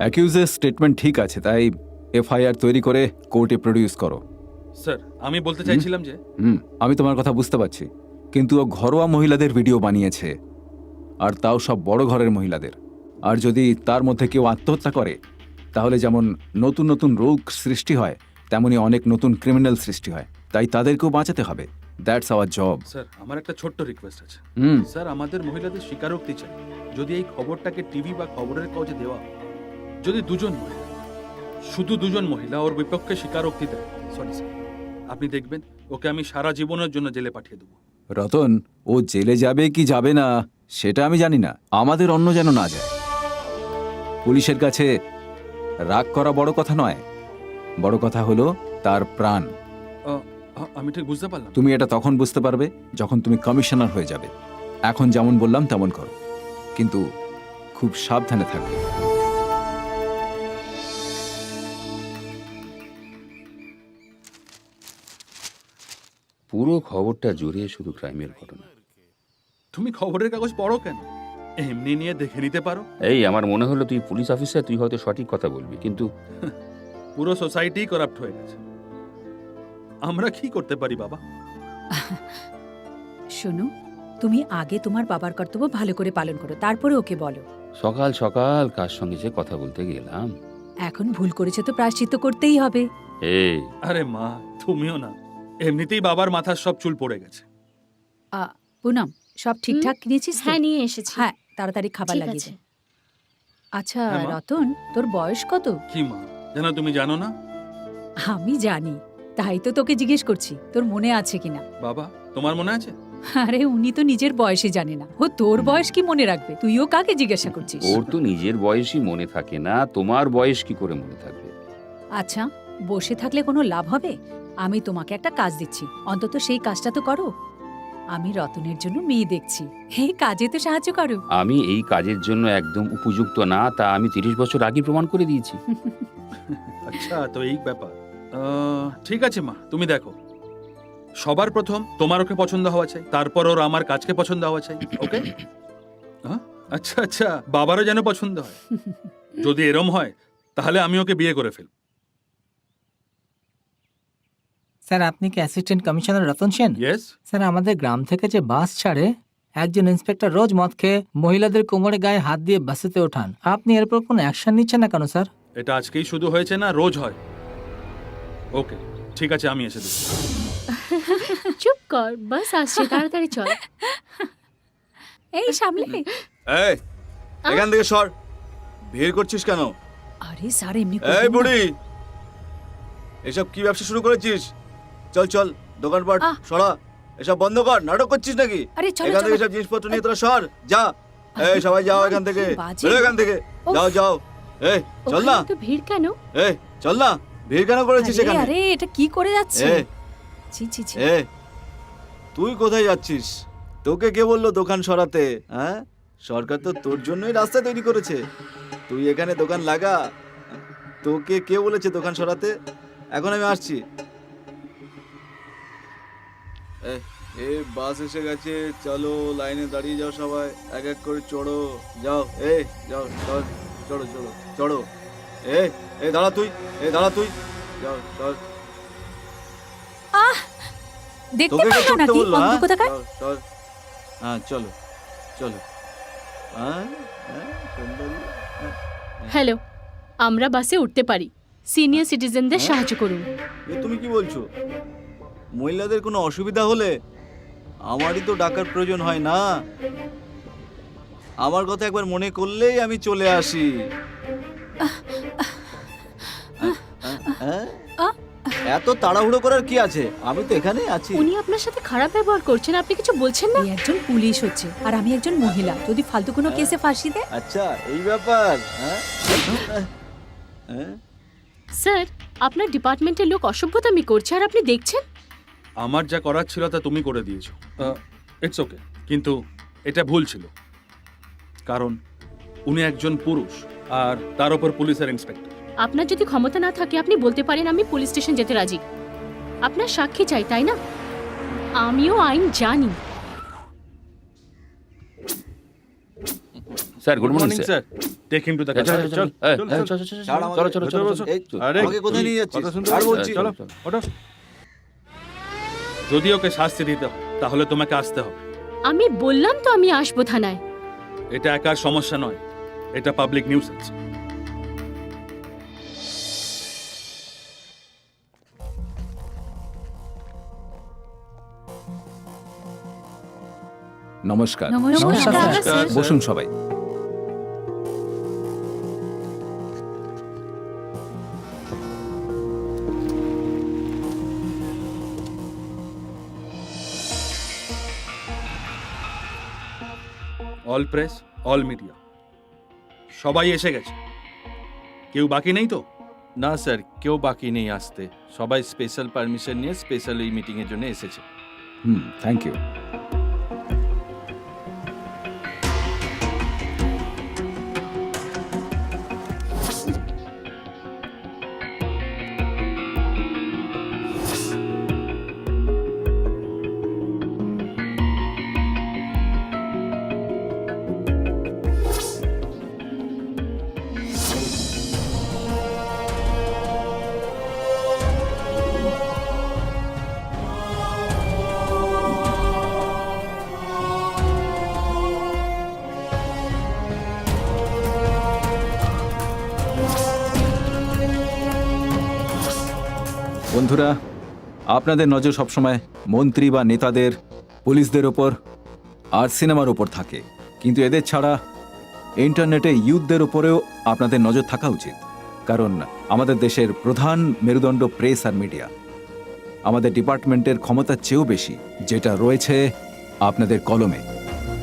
অ্যাকিউজের statement ঠিক আছে তাই এফআইআর তৈরি করে কোর্টে প্রডিউস করো। স্যার আমি বলতে চাইছিলাম যে হুম আমি তোমার কথা বুঝতে পারছি কিন্তু ও ঘরোয়া মহিলাদের ভিডিও বানিয়েছে আর তাও সব বড় ঘরের মহিলাদের। আর যদি তার মধ্যে কেউ আত্মহত্যা করে তাহলে যেমন নতুন নতুন রোগ সৃষ্টি হয় তেমনি অনেক নতুন ক্রিমিনাল সৃষ্টি হয় তাই তাদেরকেও বাঁচাতে হবে। দ্যাটস আওয়ার জব স্যার আমার একটা ছোট্ট রিকোয়েস্ট আছে। হুম। স্যার আমাদের মহিলাদের স্বীকারোক্তি চাই। যদি এই খবরটাকে টিভি বা খবরের কাগজে দেওয়া হয়, যদি দুজন মহিলা শুধু দুজন মহিলা ওর বিপক্ষে স্বীকারোক্তি দেয় সরি স্যার আপনি দেখবেন ওকে আমি সারা জীবনের জন্য জেলে পাঠিয়ে দেবো। রতন ও জেলে যাবে কি যাবে না সেটা আমি জানি না। আমাদের অন্য যেন না যায়। পুলিশের কাছে রাগ করা বড় কথা নয়। বড় কথা হলো তার প্রাণ। আমি ঠিক বুঝতে পারলাম। তুমি এটা তখন বুঝতে পারবে যখন তুমি কমিশনার হয়ে যাবে। এখন যেমন বললাম তেমন করো। কিন্তু খুব সাবধানে থাকবে। পুরো খবরটা জুড়ে শুধু ক্রাইমের ঘটনা। তুমি খবরের কাগজ পড়ো কেন? এমনি নিয়ে দেখে নিতে পারো। এই আমার মনে হলো তুই পুলিশ অফিসার তুই হয়তো সঠিক কথা বলবি কিন্তু পুরো সোসাইটি করাপ্ট হয়ে গেছে। আমরা কি করতে পারি বাবা? শোনো তুমি আগে তোমার বাবার কর্তব্য ভালো করে পালন করো তারপরে ওকে বলো। সকাল সকাল কার সঙ্গে যে কথা বলতে গেলাম। এখন ভুল করেছে তো প্রায়শ্চিত্ত করতেই হবে। এই। আরে মা তুমিও না। এমনিতেই বাবার মাথার সব চুল পড়ে গেছে। আ, পুনম সব ঠিকঠাক কিনেছিস তো? হ্যাঁ নিয়ে এসেছি। হ্যাঁ তাড়াতাড়ি খাবার ঠিক লাগিয়ে আছে। দে। আচ্ছা হ্যাঁ, মা? রতন তোর বয়স কত? কি মা যেন তুমি জানো না। আমি জানি তাই তো তোকে জিজ্ঞেস করছি তোর মনে আছে কিনা বাবা তোমার মনে আছে? আরে উনি তো নিজের বয়সে জানে না। ও তোর বয়স কি মনে রাখবে? তুইও কাকে জিজ্ঞাসা করছিস? ওর তো নিজের বয়সই মনে থাকে না তোমার বয়স কি করে মনে থাকবে? আচ্ছা বসে থাকলে কোনো লাভ হবে? আমি তোমাকে একটা কাজ দিচ্ছি। অন্তত সেই কাজটা তো করো। আমি রতনের জন্য মেয়ে দেখছি। এই কাজে তো সাহায্য করো। আমি এই কাজের জন্য একদম উপযুক্ত না তা আমি তিরিশ বছর আগে প্রমাণ করে দিয়েছি। আচ্ছা তো এই ব্যাপার। আহ, ঠিক আছে মা তুমি দেখো। সবার প্রথম তোমার ওকে পছন্দ হওয়া চাই তারপর ওর আমার কাজকে পছন্দ হওয়া চাই ওকে? হ্যাঁ? আচ্ছা আচ্ছা বাবারও যেন পছন্দ হয়। যদি এরম হয় তাহলে আমি ওকে বিয়ে করে ফেলব। স্যার আপনি কি assistant commissioner Ratan Sen? Yes sir আমাদের গ্রাম থেকে যে বাস ছাড়ে একজন ইন্সপেক্টর রোজ মদ খেয়ে মহিলাদের কোমরে গায়ে হাত দিয়ে বাসেতে ওঠান। আপনি এরপর কোনো অ্যাকশন নিচ্ছেন না কেন স্যার? এটা আজকেই শুধু হয়েছে না রোজ হয়? ওকে ঠিক আছে আমি এসে দিচ্ছি চুপ কর বাস আসছে তাড়াতাড়ি চল। এই সামলে এই এখান থেকে সর। ভিড় করছিস কেন? আরে স্যার এমনি এই। বুড়ি এসব কি ব্যবসা শুরু করেছিস? চল চল দোকানপাট। সরা এসব বন্ধ কর নাটক করছিস নাকি? এখান থেকে সব জিনিসপত্র নিয়ে তোরা সর যা। এই সবাই যাও এখান থেকে। বেরো এখান থেকে। যাও যাও। এই চল না। ভিড় কেন? এই চল না। ভিড় কেন করেছিস এখানে? আরে এটা কি করে যাচ্ছে? ছি ছি ছি। তুই কোথায় যাচ্ছিস? তোকে কে বলল দোকান সরাতে? হ্যাঁ? সরকার তো তোর জন্যই রাস্তা তৈরি করেছে। তুই এখানে দোকান লাগা। তোকে কে বলেছে দোকান সরাতে? এখন আমি আসছি। এ, বাস এসে গেছে চলো লাইনে দাঁড়িয়ে যাও সবাই এক এক করে চড়ো যাও এ যাও চল চড়ো চড়ো চড়ো এ এ দাঁড়া তুই এ দাঁড়া তুই যাও চল দেখতে তোকে কে পারো চড়তে নাকি বলল অন্ধ হ্যাঁ? চল। হ্যাঁ চলো চলো হ্যাঁ হ্যাঁ হ্যাঁ। হ্যালো আমরা বাসে উঠতে পারি সিনিয়র সিটিজেনদের হ্যাঁ? সাহায্য করুন তুমি কি বলছো মহিলাদের কোনো অসুবিধা হলে আমারই তো ডাকার প্রয়োজন হয় না। আমার কথা একবার মনে করলেই আমি চলে আসি। হ্যাঁ? এত তাড়াহুড়ো করার কি আছে? আমি তো এখানেই আছি। উনি আপনার সাথে খারাপ ব্যবহার করছেন আপনি কিছু বলছেন না? একজন পুলিশ হচ্ছে আর আমি একজন মহিলা। যদি ফালতু কোনো কেসে ফাঁসি দেয়? আচ্ছা এই ব্যাপার হ্যাঁ হ্যাঁ? স্যার আপনার ডিপার্টমেন্টের লোক অসভ্যতামি করছে আর আপনি দেখছেন? আমার যা করার ছিল তা তুমি করে দিয়েছ। ইটস ওকে কিন্তু এটা ভুল ছিল। কারণ উনি একজন পুরুষ আর তার উপর পুলিশের ইন্সপেক্টর আপনার যদি ক্ষমতা না থাকে আপনি বলতে পারেন আমি পুলিশ স্টেশন যেতে রাজি। আপনার সাক্ষী চাই তাই না? আমিও আইন জানি। Sir good morning sir take him to the চল, চল, চল, চল, চল। আরে, আমাকে কোথায় নিয়ে যাচ্ছিস? কথা শুনতে বলছি চলো, ওঠো। যদি ওকে শাস্তি দিতে হয় তাহলে তোমাকে আসতে হবে। আমি বললাম তো আমি আসব থানায়। এটা একার সমস্যা নয়। এটা পাবলিক নিউজ আছে। নমস্কার। নমস্কার, বসুন সবাই। অল প্রেস অল মিডিয়া সবাই এসে গেছে। কেউ বাকি নেই তো? না স্যার কেউ বাকি নেই আসতে। সবাই স্পেশাল পারমিশন নিয়ে স্পেশাল এই মিটিংয়ের জন্য এসেছে। হুম থ্যাংক ইউ বন্ধুরা, আপনাদের নজর সবসময় মন্ত্রী বা নেতাদের, পুলিশদের ওপর আর সিনেমার ওপর থাকে। কিন্তু এদের ছাড়া ইন্টারনেটে ইউথদের ওপরেও আপনাদের নজর থাকা উচিত। কারণ আমাদের দেশের প্রধান মেরুদণ্ড প্রেস আর মিডিয়া। আমাদের ডিপার্টমেন্টের ক্ষমতার চেয়েও বেশি যেটা রয়েছে আপনাদের কলমে।